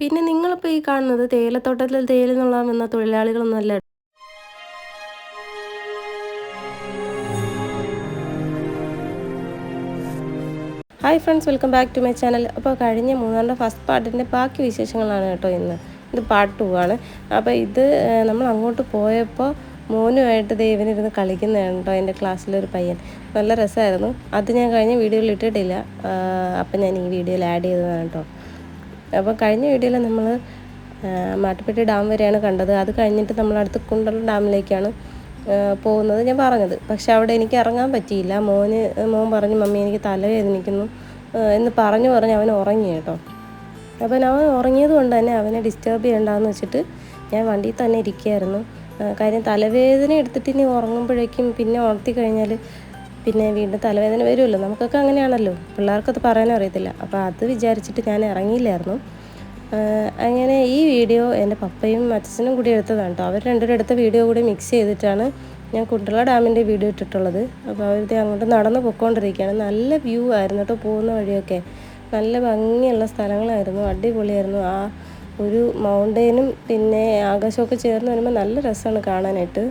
പിന്നെ നിങ്ങളിപ്പോൾ ഈ കാണുന്നത് തേയിലത്തോട്ടത്തിൽ തേയില എന്നുള്ള വന്ന തൊഴിലാളികളൊന്നും അല്ല. Hi friends welcome back to my channel അപ്പോൾ കഴിഞ്ഞ മൂന്നാറിന്റെ ഫസ്റ്റ് പാർട്ടിന്റെ ബാക്കി വിശേഷങ്ങളാണ് കേട്ടോ ഇന്ന്. ഇത് പാർട്ട് ടു ആണ്. അപ്പോൾ ഇത് നമ്മൾ അങ്ങോട്ട് പോയപ്പോൾ മോനുമായിട്ട് ദൈവനിരുന്ന് കളിക്കുന്നതാണ് കേട്ടോ എന്റെ ക്ലാസ്സിലൊരു പയ്യൻ. നല്ല രസമായിരുന്നു അത് ഞാൻ കഴിഞ്ഞ വീഡിയോയിൽ ഇട്ടിട്ടില്ല. അപ്പം ഞാൻ ഈ വീഡിയോയിൽ ആഡ് ചെയ്തതാണ് കേട്ടോ. അപ്പോൾ കഴിഞ്ഞ വീഡിയോയിൽ നമ്മൾ മാട്ടുപ്പെട്ടി ഡാം വരെയാണ് കണ്ടത്. അത് കഴിഞ്ഞിട്ട് നമ്മൾ അടുത്ത കുണ്ടളം ഡാമിലേക്കാണ് പോകുന്നത് ഞാൻ പറഞ്ഞത്. പക്ഷെ അവിടെ എനിക്ക് ഇറങ്ങാൻ പറ്റിയില്ല. മോന് മോൻ പറഞ്ഞു മമ്മി എനിക്ക് തലവേദനിക്കുന്നു. എന്ന് പറഞ്ഞു പറഞ്ഞ് അവൻ ഉറങ്ങി കേട്ടോ. അപ്പം അവൻ ഉറങ്ങിയത് കൊണ്ട് തന്നെ അവനെ ഡിസ്റ്റർബ് ചെയ്യണ്ടെന്ന് വെച്ചിട്ട് ഞാൻ വണ്ടിയിൽ തന്നെ ഇരിക്കുകയായിരുന്നു. കാര്യം തലവേദന എടുത്തിട്ട് ഇനി ഉറങ്ങുമ്പോഴേക്കും പിന്നെ ഉണർത്തി കഴിഞ്ഞാൽ പിന്നെ വീണ്ടും തലവേദന വരുമല്ലോ? നമുക്കൊക്കെ അങ്ങനെയാണല്ലോ. പിള്ളേർക്കത് പറയാനും അറിയത്തില്ല. അപ്പോൾ അത് വിചാരിച്ചിട്ട് ഞാൻ ഇറങ്ങിയില്ലായിരുന്നു. അങ്ങനെ ഈ വീഡിയോ എന്റെ പപ്പയും അച്ഛനും കൂടി എടുത്തതാണ് കേട്ടോ അവർ രണ്ടുപേരും എടുത്ത വീഡിയോ കൂടി മിക്സ് ചെയ്തിട്ടാണ് ഞാൻ കുണ്ടള ഡാമിന്റെ വീഡിയോ ഇട്ടിട്ടുള്ളത്. അപ്പോൾ അവരിത് അങ്ങോട്ട് നടന്ന് പൊയ്ക്കൊണ്ടിരിക്കുകയാണ് നല്ല വ്യൂ ആയിരുന്നു കേട്ടോ പോകുന്ന വഴിയൊക്കെ. നല്ല ഭംഗിയുള്ള സ്ഥലങ്ങളായിരുന്നു. അടിപൊളിയായിരുന്നു. ആ ഒരു മൗണ്ടെയിനും പിന്നെ ആകാശമൊക്കെ ചേർന്ന് വരുമ്പോൾ നല്ല രസമാണ് കാണാനായിട്ട്.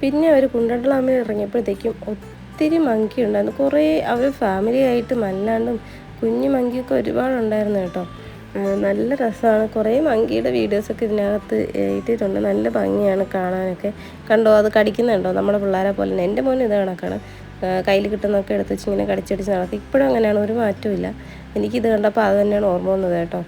പിന്നെ അവർ കുണ്ടണ്ടളാമിൽ ഇറങ്ങിയപ്പോഴത്തേക്കും ഒത്തിരി മങ്കി ഉണ്ടായിരുന്നു കുറേ അവർ ഫാമിലി ആയിട്ട് മല്ലാണ്ടും കുഞ്ഞു മങ്കിയൊക്കെ ഒരുപാടുണ്ടായിരുന്നു കേട്ടോ. നല്ല രസമാണ്. കുറേ മങ്കിയുടെ വീഡിയോസൊക്കെ ഇതിനകത്ത് ഇട്ടിട്ടുണ്ട്. നല്ല ഭംഗിയാണ് കാണാനൊക്കെ. കണ്ടോ അത് കടിക്കുന്നുണ്ടോ? നമ്മുടെ പിള്ളേരെ പോലെ തന്നെ. എന്റെ മോനും ഇത് കണക്കാണ്. കയ്യിൽ കിട്ടുന്നൊക്കെ എടുത്ത് വെച്ച് ഇങ്ങനെ കടിച്ചടിച്ച് നടക്കും. ഇപ്പോഴും അങ്ങനെയാണ്. ഒരു മാറ്റവും എനിക്കിത് കണ്ടപ്പോൾ അത് തന്നെയാണ് ഓർമ്മ വന്നത് കേട്ടോ.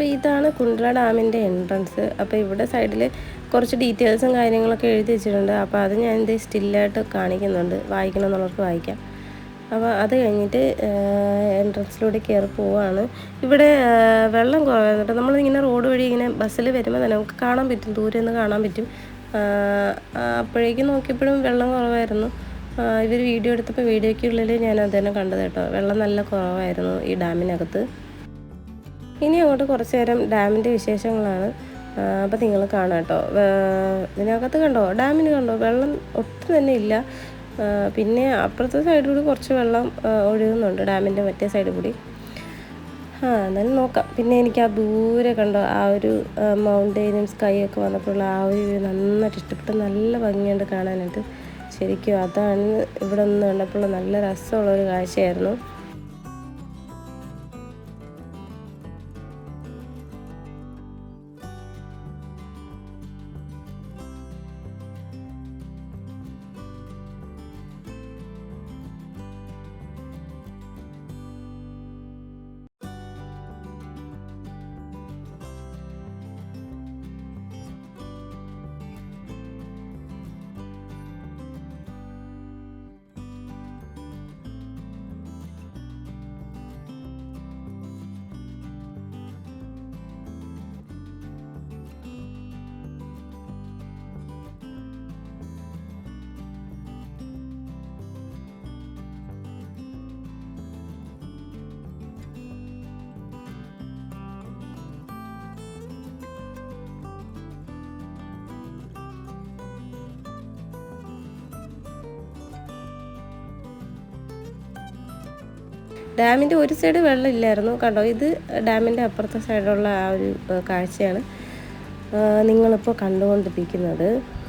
അപ്പോൾ ഇതാണ് കുണ്ട്ര ഡാമിന്റെ എൻട്രൻസ്. അപ്പോൾ ഇവിടെ സൈഡിൽ കുറച്ച് ഡീറ്റെയിൽസും കാര്യങ്ങളൊക്കെ എഴുതി വെച്ചിട്ടുണ്ട്. അപ്പോൾ അത് ഞാൻ ഇത് സ്റ്റില്ലായിട്ട് കാണിക്കുന്നുണ്ട്. വായിക്കണം എന്നുള്ളവർക്ക് വായിക്കാം. അപ്പോൾ അത് കഴിഞ്ഞിട്ട് എൻട്രൻസിലൂടെ കയറി പോവാണ്. ഇവിടെ വെള്ളം കുറവായിരുന്നു കേട്ടോ നമ്മളിങ്ങനെ റോഡ് വഴി ഇങ്ങനെ ബസ്സിൽ വരുമ്പോൾ തന്നെ നമുക്ക് കാണാൻ പറ്റും. ദൂരെ നിന്ന് കാണാൻ പറ്റും. അപ്പോഴേക്കും നോക്കിയപ്പോഴും വെള്ളം കുറവായിരുന്നു. ഇവർ വീഡിയോ എടുത്തപ്പോൾ വീഡിയോയ്ക്കുള്ളിൽ ഞാൻ അത് തന്നെ കണ്ടത് കേട്ടോ. വെള്ളം നല്ല കുറവായിരുന്നു ഈ ഡാമിനകത്ത്. ഇനി അങ്ങോട്ട് കുറച്ച് നേരം ഡാമിന്റെ വിശേഷങ്ങളാണ് അപ്പോൾ നിങ്ങൾ കാണാം കേട്ടോ. ഇതിനകത്ത് കണ്ടോ? ഡാമിന് കണ്ടോ? വെള്ളം ഒട്ടും തന്നെ ഇല്ല. പിന്നെ അപ്പുറത്തെ സൈഡിൽ കൂടി കുറച്ച് വെള്ളം ഒഴുകുന്നുണ്ട് ഡാമിന്റെ മറ്റേ സൈഡിൽ കൂടി. ആ എന്നാലും നോക്കാം. പിന്നെ എനിക്ക് ആ ദൂരെ കണ്ടോ ആ ഒരു മൗണ്ടെയിനും സ്കൈയൊക്കെ വന്നപ്പോഴുള്ള ആ ഒരു നന്നായിട്ട് ഇഷ്ടപ്പെട്ടു. നല്ല ഭംഗിയുണ്ട് കാണാനായിട്ട്. ശരിക്കും അതാണ് ഇവിടെ നിന്ന് കണ്ടപ്പോൾ നല്ല രസമുള്ള ഒരു കാഴ്ചയായിരുന്നു. ഡാമിന്റെ ഒരു സൈഡ് വെള്ളം ഇല്ലായിരുന്നു കണ്ടോ? ഇത് ഡാമിന്റെ അപ്പുറത്തെ സൈഡുള്ള ആ ഒരു കാഴ്ചയാണ്. നിങ്ങളിപ്പോൾ കണ്ടുകൊണ്ടിരിക്കുന്നത്.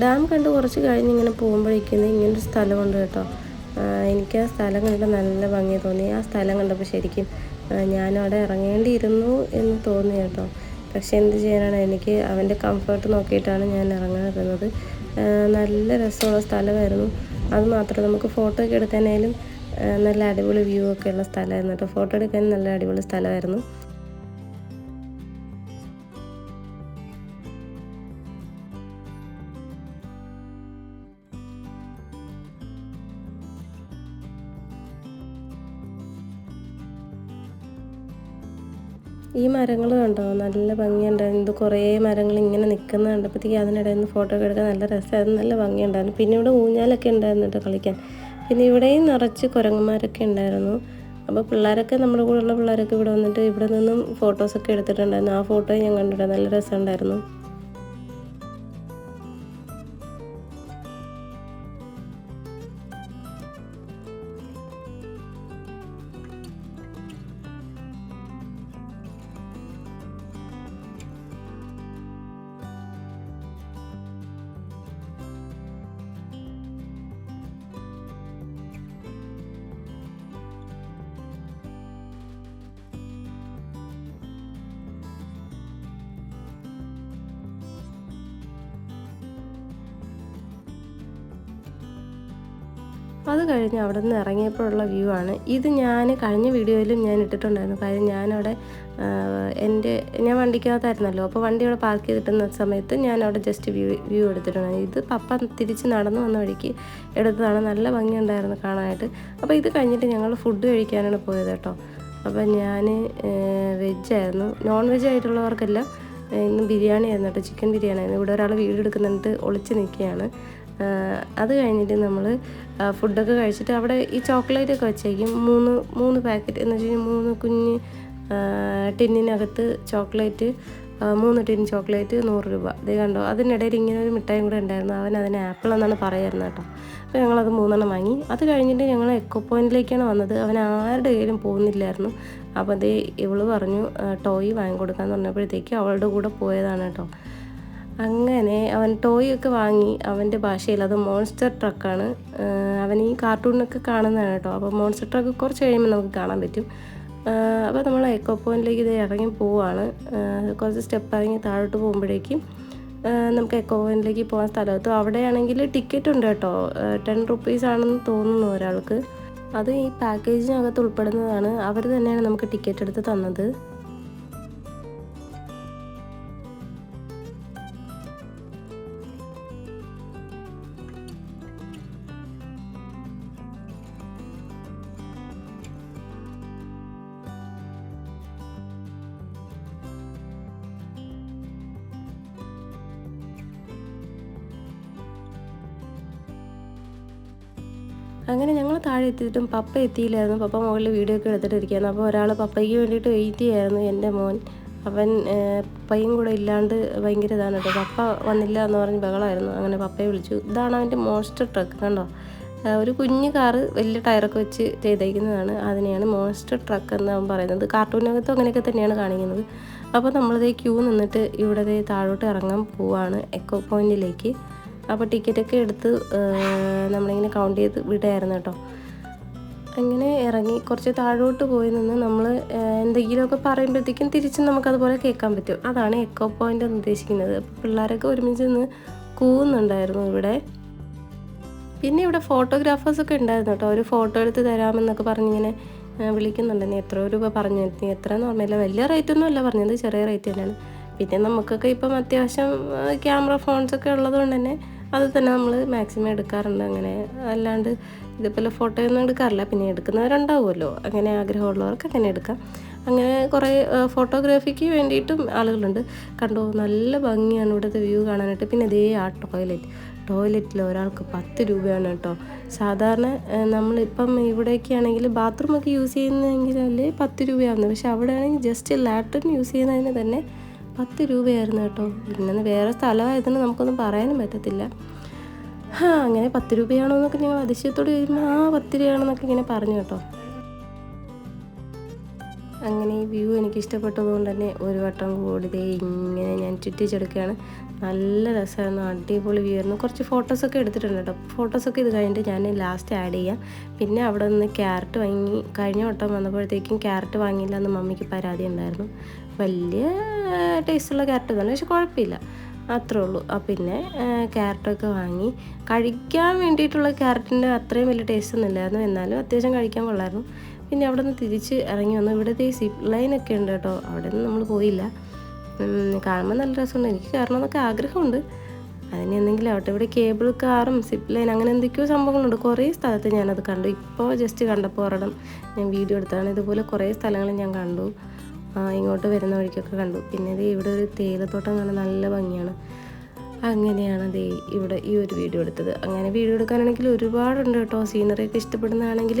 ഡാം കണ്ട് കുറച്ച് കഴിഞ്ഞ് ഇങ്ങനെ പോകുമ്പോഴേക്കും ഇങ്ങനൊരു സ്ഥലമുണ്ട് കേട്ടോ. എനിക്ക് ആ സ്ഥലം കണ്ട് നല്ല ഭംഗി തോന്നി. ആ സ്ഥലം കണ്ടപ്പോൾ ശരിക്കും ഞാനവിടെ ഇറങ്ങേണ്ടിയിരുന്നു എന്ന് തോന്നി കേട്ടോ. പക്ഷെ എന്ത് ചെയ്യാനാണ്? എനിക്ക് അവന്റെ കംഫർട്ട് നോക്കിയിട്ടാണ് ഞാൻ ഇറങ്ങാതിരുന്നത് നല്ല രസമുള്ള സ്ഥലമായിരുന്നു. അത് മാത്രമല്ല നമുക്ക് ഫോട്ടോ ഒക്കെ എടുക്കാനായാലും നല്ല അടിപൊളി വ്യൂ ഒക്കെ ഉള്ള സ്ഥലമായിരുന്നു കേട്ടോ. ഫോട്ടോ എടുക്കാൻ നല്ല അടിപൊളി സ്ഥലമായിരുന്നു. ഈ മരങ്ങൾ കണ്ടോ? നല്ല ഭംഗിയുണ്ടായിരുന്നു ഇത് കുറേ മരങ്ങൾ ഇങ്ങനെ നിൽക്കുന്ന കണ്ടപ്പോഴത്തേക്ക് അതിനിടയിൽ നിന്ന് ഫോട്ടോ ഒക്കെ എടുക്കാൻ നല്ല രസമായിരുന്നു നല്ല ഭംഗിയുണ്ടായിരുന്നു. പിന്നെ ഇവിടെ ഊഞ്ഞാലൊക്കെ ഉണ്ടായിരുന്നു കേട്ടോ കളിക്കാൻ. പിന്നെ ഇവിടെയും നിറച്ച് കുരങ്ങന്മാരൊക്കെ ഉണ്ടായിരുന്നു. അപ്പോൾ പിള്ളേരൊക്കെ നമ്മുടെ കൂടെയുള്ള പിള്ളേരൊക്കെ ഇവിടെ വന്നിട്ട് ഇവിടെ നിന്നും ഫോട്ടോസൊക്കെ എടുത്തിട്ടുണ്ടായിരുന്നു. ആ ഫോട്ടോ ഞാൻ കണ്ടിട്ടുണ്ട്. നല്ല രസമുണ്ടായിരുന്നു. കഴിഞ്ഞ് അവിടെ നിന്ന് ഇറങ്ങിയപ്പോഴുള്ള വ്യൂ ആണ്. ഇത് ഞാൻ കഴിഞ്ഞ വീഡിയോയിലും ഞാൻ ഇട്ടിട്ടുണ്ടായിരുന്നു. കാര്യം ഞാനവിടെ എന്റെ ഞാൻ വണ്ടിക്കകത്തായിരുന്നല്ലോ. അപ്പോൾ വണ്ടി അവിടെ പാർക്ക് ചെയ്തിട്ടുന്ന സമയത്ത് ഞാൻ അവിടെ ജസ്റ്റ് വ്യൂ വ്യൂ എടുത്തിട്ടുണ്ടായിരുന്നു. ഇത് പപ്പ തിരിച്ച് നടന്നു വന്ന വഴിക്ക് എടുത്തതാണ്. നല്ല ഭംഗിയുണ്ടായിരുന്നു കാണാനായിട്ട്. അപ്പോൾ ഇത് കഴിഞ്ഞിട്ട് ഞങ്ങൾ ഫുഡ് കഴിക്കാനാണ് പോയത് കേട്ടോ. അപ്പോൾ ഞാൻ വെജായിരുന്നു നോൺ വെജ് ആയിട്ടുള്ളവർക്കെല്ലാം ഇന്ന് ബിരിയാണി ആയിരുന്നു കേട്ടോ. ചിക്കൻ ബിരിയാണി ആയിരുന്നു ഇവിടെ ഒരാൾ വീട് എടുക്കുന്നിട്ട് ഒളിച്ച് നിൽക്കുകയാണ്. അത് കഴിഞ്ഞിട്ട് നമ്മൾ ഫുഡൊക്കെ കഴിച്ചിട്ട് അവിടെ ഈ ചോക്ലേറ്റ് ഒക്കെ വെച്ചേക്കും. മൂന്ന് മൂന്ന് പാക്കറ്റ് എന്ന് വെച്ചാൽ മൂന്ന് കുഞ്ഞ് ടിന്നിനകത്ത് ചോക്ലേറ്റ് മൂന്ന് ടിൻ ചോക്ലേറ്റ് നൂറ് രൂപ. ഇത് കണ്ടോ അതിനിടയിൽ ഇങ്ങനെ ഒരു മിഠായും കൂടെ ഉണ്ടായിരുന്നു. അവൻ അതിന് ആപ്പിൾ എന്നാണ് പറയായിരുന്നത് കേട്ടോ. അപ്പോൾ ഞങ്ങളത് മൂന്നെണ്ണം വാങ്ങി. അത് കഴിഞ്ഞിട്ട് ഞങ്ങൾ എക്കോ പോയിന്റിലേക്കാണ് വന്നത്. അവൻ ആരുടെ കയ്യിലും പോകുന്നില്ലായിരുന്നു. അപ്പോൾ അതേ ഇവൾ പറഞ്ഞു ടോയ് വാങ്ങിക്കൊടുക്കാന്ന് പറഞ്ഞപ്പോഴത്തേക്ക് അവളുടെ കൂടെ പോയതാണ് കേട്ടോ. അങ്ങനെ അവൻ ടോയ് ഒക്കെ വാങ്ങി അവന്റെ ഭാഷയിൽ. അത് മോൺസ്റ്റർ ട്രക്കാണ് അവൻ ഈ കാർട്ടൂണൊക്കെ കാണുന്നതാണ് കേട്ടോ. അപ്പോൾ മോൺസ്റ്റർ ട്രക്ക് കുറച്ച് കഴിയുമ്പോൾ നമുക്ക് കാണാൻ പറ്റും. അപ്പോൾ നമ്മൾ എക്കോ പോയിന്റിലേക്ക് ഇത് ഇറങ്ങി പോവാണ്. കുറച്ച് സ്റ്റെപ്പ് ഇറങ്ങി താഴോട്ട് പോകുമ്പോഴേക്കും നമുക്ക് എക്കോ പോയിന്റിലേക്ക് പോകാൻ സ്ഥലത്തും അവിടെയാണെങ്കിൽ ടിക്കറ്റ് ഉണ്ട് കേട്ടോ. ടെൻ റുപ്പീസ് ആണെന്ന് തോന്നുന്നു ഒരാൾക്ക്. അത് ഈ പാക്കേജിനകത്ത് ഉൾപ്പെടുന്നതാണ്. അവർ തന്നെയാണ് നമുക്ക് ടിക്കറ്റ് എടുത്ത് തന്നത്. അങ്ങനെ ഞങ്ങൾ താഴെ എത്തിയിട്ടും പപ്പ എത്തിയില്ലായിരുന്നു. പപ്പ മുകളിൽ വീഡിയോ ഒക്കെ എടുത്തിട്ടിരിക്കുകയാണ് അപ്പോൾ ഒരാൾ പപ്പയ്ക്ക് വേണ്ടിയിട്ട് വെയിറ്റ് ചെയ്യായിരുന്നു എന്റെ മോൻ. അവൻ പയ്യും കൂടെ ഇല്ലാണ്ട് ഭയങ്കര ഇതാണ് കേട്ടോ. പപ്പ വന്നില്ല എന്ന് പറഞ്ഞ് ബഹളമായിരുന്നു. അങ്ങനെ പപ്പയെ വിളിച്ചു. ഇതാണ് അവന്റെ മോൺസ്റ്റർ ട്രക്ക് കണ്ടോ? ഒരു കുഞ്ഞു കാറ് വലിയ ടയറൊക്കെ വെച്ച് ചെയ്തേക്കുന്നതാണ്. അതിനെയാണ് മോൺസ്റ്റർ ട്രക്ക് എന്ന് അവൻ പറയുന്നത്. കാർട്ടൂണിനകത്തും അങ്ങനെയൊക്കെ തന്നെയാണ് കാണിക്കുന്നത്. അപ്പോൾ നമ്മളിതേ ക്യൂ നിന്നിട്ട് ഇവിടെ താഴോട്ട് ഇറങ്ങാൻ പോവാണ്. എക്കോ പോയിന്റിലേക്ക് അപ്പോൾ ടിക്കറ്റൊക്കെ എടുത്ത് നമ്മളിങ്ങനെ കൗണ്ട് ചെയ്ത് വിടായിരുന്നു കേട്ടോ. അങ്ങനെ ഇറങ്ങി കുറച്ച് താഴോട്ട് പോയി നിന്ന് നമ്മൾ എന്തെങ്കിലുമൊക്കെ പറയുമ്പോഴത്തേക്കും തിരിച്ച് നമുക്കതുപോലെ കേൾക്കാൻ പറ്റും. അതാണ് എക്കോ പോയിന്റ് എന്ന് ഉദ്ദേശിക്കുന്നത്. പിള്ളേരൊക്കെ ഒരുമിച്ച് നിന്ന് കൂവുന്നുണ്ടായിരുന്നു ഇവിടെ. പിന്നെ ഇവിടെ ഫോട്ടോഗ്രാഫേഴ്സൊക്കെ ഉണ്ടായിരുന്നു കേട്ടോ. ഒരു ഫോട്ടോ എടുത്ത് തരാമെന്നൊക്കെ പറഞ്ഞിങ്ങനെ വിളിക്കുന്നുണ്ടെന്ന് എത്ര രൂപ പറഞ്ഞു നീ എത്ര പറഞ്ഞില്ല വലിയ റേറ്റ് ഒന്നും അല്ല പറഞ്ഞത് ചെറിയ റേറ്റ് തന്നെയാണ്. പിന്നെ നമുക്കൊക്കെ ഇപ്പം അത്യാവശ്യം ക്യാമറ ഫോൺസൊക്കെ ഉള്ളതുകൊണ്ട് തന്നെ അത് തന്നെ നമ്മൾ മാക്സിമം എടുക്കാറുണ്ട്. അങ്ങനെ അല്ലാണ്ട് ഇതുപോലെ ഫോട്ടോയൊന്നും എടുക്കാറില്ല. പിന്നെ എടുക്കുന്നവരുണ്ടാവുമല്ലോ. അങ്ങനെ ആഗ്രഹമുള്ളവർക്ക് അങ്ങനെ എടുക്കാം. അങ്ങനെ കുറേ ഫോട്ടോഗ്രാഫിക്ക് വേണ്ടിയിട്ടും ആളുകളുണ്ട്. കണ്ടോ? നല്ല ഭംഗിയാണ് ഇവിടുത്തെ വ്യൂ കാണാനായിട്ട്. പിന്നെ ഇതേ ആ ടോയ്ലറ്റ് ടോയ്ലറ്റിൽ ഒരാൾക്ക് പത്ത് രൂപയാണ് കേട്ടോ. സാധാരണ നമ്മളിപ്പം ഇവിടെയൊക്കെ ആണെങ്കിൽ ബാത്റൂമൊക്കെ യൂസ് ചെയ്യുന്നതെങ്കിലല്ലേ പത്ത് രൂപയാവുന്നത്. പക്ഷെ അവിടെ ആണെങ്കിൽ ജസ്റ്റ് ലാട്രിൻ യൂസ് ചെയ്യുന്നതിന് തന്നെ പത്ത് രൂപയായിരുന്നു കേട്ടോ. പിന്നെ വേറെ സ്ഥലമായതിന് നമുക്കൊന്നും പറയാനും പറ്റത്തില്ല. ആ അങ്ങനെ പത്ത് രൂപയാണോ എന്നൊക്കെ ഞങ്ങൾ അതിശയത്തോട് ചോദിക്കുമ്പോൾ ആ പത്ത് രൂപയാണെന്നൊക്കെ ഇങ്ങനെ പറഞ്ഞു കേട്ടോ. അങ്ങനെ ഈ വ്യൂ എനിക്ക് ഇഷ്ടപ്പെട്ടതുകൊണ്ട് തന്നെ ഒരു വട്ടം കൂടി ഇങ്ങനെ ഞാൻ ചുറ്റിച്ചെടുക്കുകയാണ്. നല്ല രസമായിരുന്നു അടിപൊളി വ്യൂ ആയിരുന്നു. കുറച്ച് ഫോട്ടോസൊക്കെ എടുത്തിട്ടുണ്ട് കേട്ടോ. ഫോട്ടോസൊക്കെ ഇത് കഴിഞ്ഞിട്ട് ഞാൻ ലാസ്റ്റ് ആഡ് ചെയ്യാം. പിന്നെ അവിടെ നിന്ന് ക്യാരറ്റ് വാങ്ങി കഴിഞ്ഞ വട്ടം വന്നപ്പോഴത്തേക്കും ക്യാരറ്റ് വാങ്ങിയില്ല എന്ന് മമ്മിക്ക് പരാതി ഉണ്ടായിരുന്നു. വലിയ ടേസ്റ്റുള്ള ക്യാരറ്റ് തന്നെ പക്ഷെ കുഴപ്പമില്ല. അത്രേ ഉള്ളൂ. ആ പിന്നെ ക്യാരറ്റൊക്കെ വാങ്ങി കഴിക്കാൻ വേണ്ടിയിട്ടുള്ള ക്യാരറ്റിന്റെ അത്രയും വലിയ ടേസ്റ്റ് ഒന്നും ഇല്ലായിരുന്നു. എന്നാലും അത്യാവശ്യം കഴിക്കാൻ കൊള്ളായിരുന്നു. പിന്നെ അവിടെ നിന്ന് തിരിച്ച് ഇറങ്ങി വന്നു. ഇവിടുത്തെ ഈ സിപ്പ് ലൈനൊക്കെ ഉണ്ട് കേട്ടോ. അവിടെ നിന്ന് നമ്മൾ പോയില്ല. കാണുമ്പോൾ നല്ല രസമുണ്ട്. എനിക്ക് കയറണമെന്നൊക്കെ ആഗ്രഹമുണ്ട്. അതിന് എന്തെങ്കിലും ആവട്ടെ. ഇവിടെ കേബിൾ കാറും സിപ്പ് ലൈൻ അങ്ങനെ എന്തൊക്കെയോ സംഭവങ്ങളുണ്ട്. കുറേ സ്ഥലത്ത് ഞാനത് കണ്ടു. ഇപ്പോൾ ജസ്റ്റ് കണ്ടപ്പോൾ ഒരെണ്ണം ഞാൻ വീഡിയോ എടുത്തതാണ്. ഇതുപോലെ കുറേ സ്ഥലങ്ങൾ ഞാൻ കണ്ടു. ഇങ്ങോട്ട് വരുന്ന വഴിക്കൊക്കെ കണ്ടു. പിന്നെ ഇത് ഇവിടെ ഒരു തേയിലത്തോട്ടം കാണാൻ നല്ല ഭംഗിയാണ്. അങ്ങനെയാണ് ദേ ഇവിടെ ഈ ഒരു വീഡിയോ എടുത്തത്. അങ്ങനെ വീഡിയോ എടുക്കാനാണെങ്കിൽ ഒരുപാടുണ്ട് കേട്ടോ. സീനറി ഒക്കെ ഇഷ്ടപ്പെടുന്നതാണെങ്കിൽ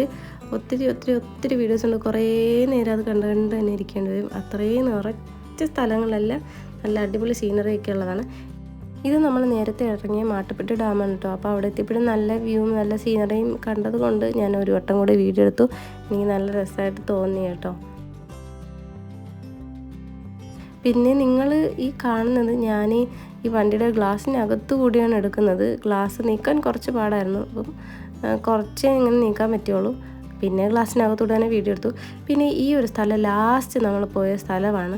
ഒത്തിരി ഒത്തിരി ഒത്തിരി വീഡിയോസ് ഉണ്ട്. കുറേ നേരം അത് കണ്ട് കണ്ട് തന്നെ ഇരിക്കേണ്ടി വരും. അത്രയും നിറച്ച സ്ഥലങ്ങളെല്ലാം നല്ല അടിപൊളി സീനറി ഒക്കെ ഉള്ളതാണ്. ഇത് നമ്മൾ നേരത്തെ ഇറങ്ങിയ മാട്ടുപ്പെട്ടി ഡാമാണ് കേട്ടോ. അപ്പോൾ അവിടെ എത്തിയപ്പോഴും നല്ല വ്യൂവും നല്ല സീനറിയും കണ്ടത് കൊണ്ട് ഞാൻ ഒരു വട്ടം കൂടി വീഡിയോ എടുത്തു. എനിക്ക് നല്ല രസമായിട്ട് തോന്നി കേട്ടോ. പിന്നെ നിങ്ങൾ ഈ കാണുന്നത് ഞാൻ ഈ വണ്ടിയുടെ ഗ്ലാസ്സിനകത്ത് കൂടിയാണ് എടുക്കുന്നത്. ഗ്ലാസ് നീക്കാൻ കുറച്ച് പാടായിരുന്നു. അപ്പം കുറച്ചേ ഇങ്ങനെ നീക്കാൻ പറ്റുള്ളൂ. പിന്നെ ഗ്ലാസ്സിനകത്തൂടെ തന്നെ വീഡിയോ എടുത്തു. പിന്നെ ഈ ഒരു സ്ഥലം ലാസ്റ്റ് നമ്മൾ പോയ സ്ഥലമാണ്.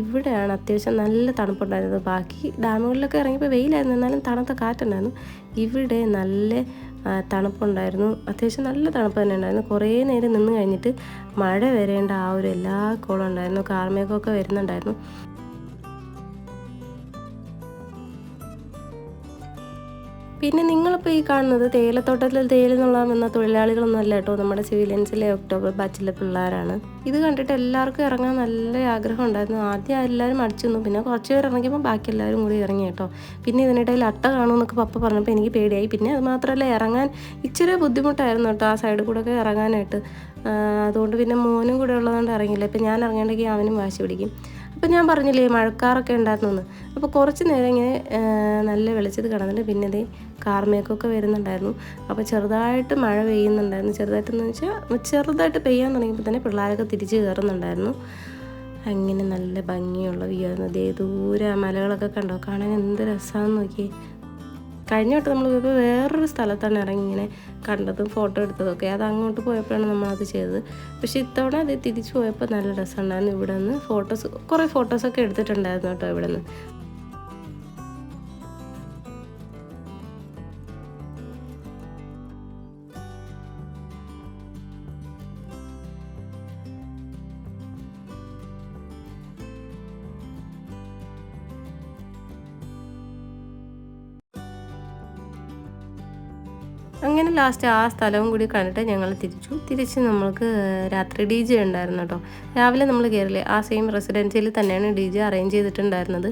ഇവിടെയാണ് അത്യാവശ്യം നല്ല തണുപ്പുണ്ടായിരുന്നത്. ബാക്കി ഡാമുകളിലൊക്കെ ഇറങ്ങിയപ്പോൾ വെയിലായിരുന്നു. എന്നാലും തണുത്ത കാറ്റുണ്ടായിരുന്നു. ഇവിടെ നല്ല തണുപ്പുണ്ടായിരുന്നു. അത്യാവശ്യം നല്ല തണുപ്പ് തന്നെ ഉണ്ടായിരുന്നു. കുറേ നേരം നിന്ന് കഴിഞ്ഞിട്ട് മഴ വരേണ്ട ആ ഒരു എല്ലാ കോളും ഉണ്ടായിരുന്നു. കാർമേഘമൊക്കെ വരുന്നുണ്ടായിരുന്നു. പിന്നെ നിങ്ങളിപ്പോൾ ഈ കാണുന്നത് തേയിലത്തോട്ടത്തിൽ തേയില തൊഴിലാളികളൊന്നും അല്ല കേട്ടോ. നമ്മുടെ സിവിലിയൻസിലെ ഒക്ടോബർ ബാച്ചിലെ പിള്ളേരാണ്. ഇത് കണ്ടിട്ട് എല്ലാവർക്കും ഇറങ്ങാൻ നല്ല ആഗ്രഹം ഉണ്ടായിരുന്നു. ആദ്യം എല്ലാവരും അടിച്ചു നിന്നു. പിന്നെ കുറച്ച് പേർ ഇറങ്ങിയപ്പോൾ ബാക്കി എല്ലാവരും കൂടി ഇറങ്ങി കേട്ടോ. പിന്നെ ഇതിനിടയിൽ അട്ട കാണുമെന്നൊക്കെ പപ്പ പറഞ്ഞപ്പോൾ എനിക്ക് പേടിയായി. പിന്നെ അത് മാത്രമല്ല ഇറങ്ങാൻ ഇച്ചിരി ബുദ്ധിമുട്ടായിരുന്നു കേട്ടോ ആ സൈഡിൽ കൂടെ ഒക്കെ ഇറങ്ങാനായിട്ട് അതുകൊണ്ട് പിന്നെ മോനും കൂടെ ഉള്ളതുകൊണ്ട് ഇറങ്ങിയില്ല. ഇപ്പം ഞാൻ ഇറങ്ങേണ്ടെങ്കിൽ അവനും വാശി പിടിക്കും. അപ്പം ഞാൻ പറഞ്ഞില്ലേ മഴക്കാറൊക്കെ ഉണ്ടായിരുന്നു അപ്പോൾ കുറച്ച് നേരം ഇങ്ങനെ നല്ല വെളിച്ചത് കിടന്നിട്ട് പിന്നെ ഇതേ കാർമേക്കൊക്കെ വരുന്നുണ്ടായിരുന്നു. അപ്പോൾ ചെറുതായിട്ട് മഴ പെയ്യുന്നുണ്ടായിരുന്നു. ചെറുതായിട്ടെന്ന് വെച്ചാൽ ചെറുതായിട്ട് പെയ്യാൻ തുടങ്ങിയപ്പോൾ തന്നെ പിള്ളേരൊക്കെ തിരിച്ച് കയറുന്നുണ്ടായിരുന്നു. അങ്ങനെ നല്ല ഭംഗിയുള്ള വ്യൂ ആയിരുന്നു. ദേ ദൂരെ മലകളൊക്കെ കണ്ടോ? കാണാൻ എന്ത് രസമാണെന്ന് നോക്കിയേ. കഴിഞ്ഞ വട്ടം നമ്മൾ പോയപ്പോൾ വേറൊരു സ്ഥലത്താണ് ഇറങ്ങി ഇങ്ങനെ കണ്ടതും ഫോട്ടോ എടുത്തതൊക്കെ. അത് അങ്ങോട്ട് പോയപ്പോഴാണ് നമ്മൾ അത് ചെയ്തത്. പക്ഷെ ഇത്തവണ അത് തിരിച്ചു പോയപ്പോൾ നല്ല രസമുണ്ടായിരുന്നു. ഇവിടെ നിന്ന് ഫോട്ടോസ് കുറേ ഫോട്ടോസൊക്കെ എടുത്തിട്ടുണ്ടായിരുന്നു കേട്ടോ ഇവിടെ നിന്ന് അങ്ങനെ ലാസ്റ്റ് ആ സ്ഥലവും കൂടി കണ്ടിട്ട് ഞങ്ങൾ തിരിച്ചു. തിരിച്ച് നമ്മൾക്ക് രാത്രി ഡി ജെ ഉണ്ടായിരുന്നു കേട്ടോ രാവിലെ നമ്മൾ കയറില്ലേ ആ സെയിം റെസിഡൻസിയിൽ തന്നെയാണ് ഡി ജെ അറേഞ്ച് ചെയ്തിട്ടുണ്ടായിരുന്നത്.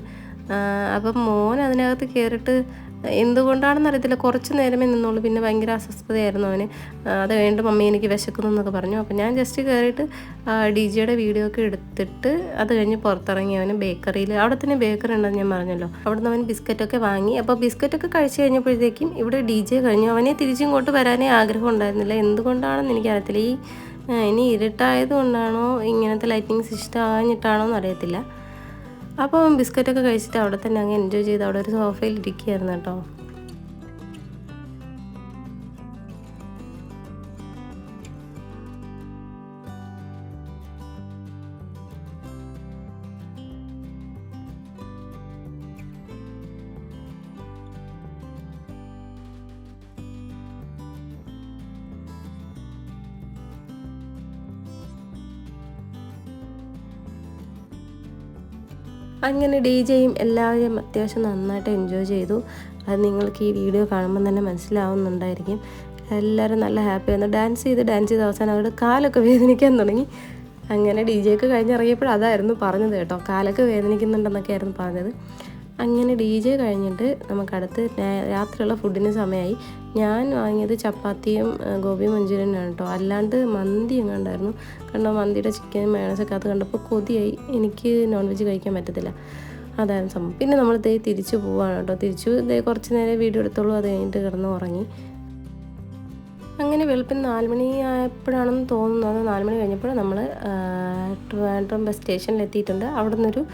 അപ്പം മോൻ അതിനകത്ത് കയറിയിട്ട് എന്തുകൊണ്ടാണെന്ന് അറിയത്തില്ല കുറച്ച് നേരമേ നിന്നുള്ളൂ. പിന്നെ ഭയങ്കര അസ്വസ്ഥതയായിരുന്നു അവന്. അത് കഴിഞ്ഞിട്ട് മമ്മി എനിക്ക് വിശക്കുന്നു എന്നൊക്കെ പറഞ്ഞു. അപ്പം ഞാൻ ജസ്റ്റ് കയറിയിട്ട് ഡി ജെയുടെ വീഡിയോ ഒക്കെ എടുത്തിട്ട് അത് കഴിഞ്ഞ് പുറത്തിറങ്ങി അവന് ബേക്കറിയിൽ അവിടെ തന്നെ ബേക്കറി ഉണ്ടെന്ന് ഞാൻ പറഞ്ഞല്ലോ. അവിടെ നിന്ന് അവൻ ബിസ്ക്കറ്റൊക്കെ വാങ്ങി. അപ്പോൾ ബിസ്ക്കറ്റൊക്കെ കഴിച്ച് കഴിഞ്ഞപ്പോഴത്തേക്കും ഇവിടെ ഡി ജെ കഴിഞ്ഞു. അവനെ തിരിച്ചിങ്ങോട്ട് വരാനേ ആഗ്രഹം ഉണ്ടായിരുന്നില്ല. എന്തുകൊണ്ടാണെന്ന് എനിക്കറിയത്തില്ല. ഈ ഇനി ഇരുട്ടായത് കൊണ്ടാണോ ഇങ്ങനത്തെ ലൈറ്റിങ്സ് ഇഷ്ടമാഞ്ഞിട്ടാണോ എന്ന് അറിയത്തില്ല അപ്പോൾ ബിസ്ക്കറ്റൊക്കെ കഴിച്ചിട്ട് അവിടെ തന്നെ അങ്ങ് എൻജോയ് ചെയ്ത് അവിടെ ഒരു സോഫയിൽ ഇരിക്കുകയായിരുന്നു കേട്ടോ. അങ്ങനെ ഡി ജെയും എല്ലാവരും അത്യാവശ്യം നന്നായിട്ട് എൻജോയ് ചെയ്തു. അത് നിങ്ങൾക്ക് ഈ വീഡിയോ കാണുമ്പോൾ തന്നെ മനസ്സിലാവുന്നുണ്ടായിരിക്കും. എല്ലാവരും നല്ല ഹാപ്പി ആയിരുന്നു. ഡാൻസ് ചെയ്ത് ഡാൻസ് ചെയ്ത് അവസാനം അവരുടെ കാലൊക്കെ വേദനിക്കാൻ തുടങ്ങി. അങ്ങനെ ഡി ജെ ഒക്കെ കഴിഞ്ഞിറങ്ങിയപ്പോൾ അതായിരുന്നു പറഞ്ഞത് കേട്ടോ. കാലൊക്കെ വേദനിക്കുന്നുണ്ടെന്നൊക്കെ ആയിരുന്നു പറഞ്ഞത്. അങ്ങനെ ഡി ജെ കഴിഞ്ഞിട്ട് നമുക്കടുത്ത് രാത്രിയുള്ള ഫുഡിന് സമയമായി ഞാൻ വാങ്ങിയത് ചപ്പാത്തിയും ഗോപി മഞ്ചൂരിയനാണ് കേട്ടോ. അല്ലാണ്ട് മന്തി എങ്ങാണ്ടായിരുന്നു കണ്ടോ മന്തിയുടെ ചിക്കൻ മയണസൊക്കെ അത് കണ്ടപ്പോൾ കൊതിയായി. എനിക്ക് നോൺ വെജ് കഴിക്കാൻ പറ്റത്തില്ല. അതായിരുന്നു സംഭവം. പിന്നെ നമ്മൾ ദേ തിരിച്ചു പോവാണ് കേട്ടോ. തിരിച്ചു ദേ കുറച്ച് നേരം വീഡിയോ എടുത്തോളൂ അത് കഴിഞ്ഞിട്ട് കിടന്ന് ഉറങ്ങി. അങ്ങനെ വെളുപ്പിന് നാലുമണി ആയപ്പോഴാണെന്ന് തോന്നുന്നത് നാലുമണി നാല് മണി കഴിഞ്ഞപ്പോൾ നമ്മൾ ട്രിവാൻഡ്രം ബസ് സ്റ്റേഷനിൽ എത്തിയിട്ടുണ്ട്. അവിടെ നിന്നൊരു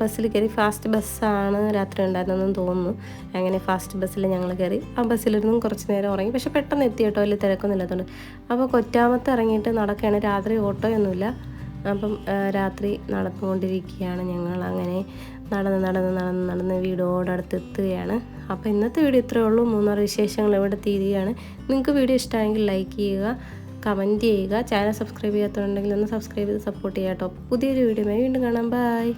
ബസ്സിൽ കയറി ഫാസ്റ്റ് ബസ്സാണ് രാത്രി ഉണ്ടായിരുന്നതെന്ന് തോന്നുന്നു. അങ്ങനെ ഫാസ്റ്റ് ബസ്സിൽ ഞങ്ങൾ കയറി. ആ ബസ്സിലിരുന്നും കുറച്ച് നേരം ഉറങ്ങി. പക്ഷെ പെട്ടെന്ന് എത്തി കേട്ടോ വലിയ തിരക്കൊന്നും അപ്പോൾ കൊറ്റാമത്ത് ഇറങ്ങിയിട്ട് നടക്കുകയാണ്. രാത്രി ഓട്ടോയൊന്നുമില്ല. അപ്പം രാത്രി നടന്നുകൊണ്ടിരിക്കുകയാണ് ഞങ്ങൾ. അങ്ങനെ നടന്ന് നടന്ന് നടന്ന് നടന്ന് വീടോടടുത്ത് എത്തുകയാണ്. അപ്പോൾ ഇന്നത്തെ വീഡിയോ ഇത്രയേ ഉള്ളൂ. മൂന്നാറ് വിശേഷങ്ങൾ ഇവിടെ തീരുകയാണ്. നിങ്ങൾക്ക് വീഡിയോ ഇഷ്ടമായെങ്കിൽ ലൈക്ക് ചെയ്യുക കമന്റ് ചെയ്യുക. ചാനൽ സബ്സ്ക്രൈബ് ചെയ്യാത്തതുണ്ടെങ്കിൽ ഒന്ന് സബ്സ്ക്രൈബ് ചെയ്ത് സപ്പോർട്ട് ചെയ്യാം കേട്ടോ. പുതിയൊരു വീഡിയോ വീണ്ടും കാണാം. ബൈ.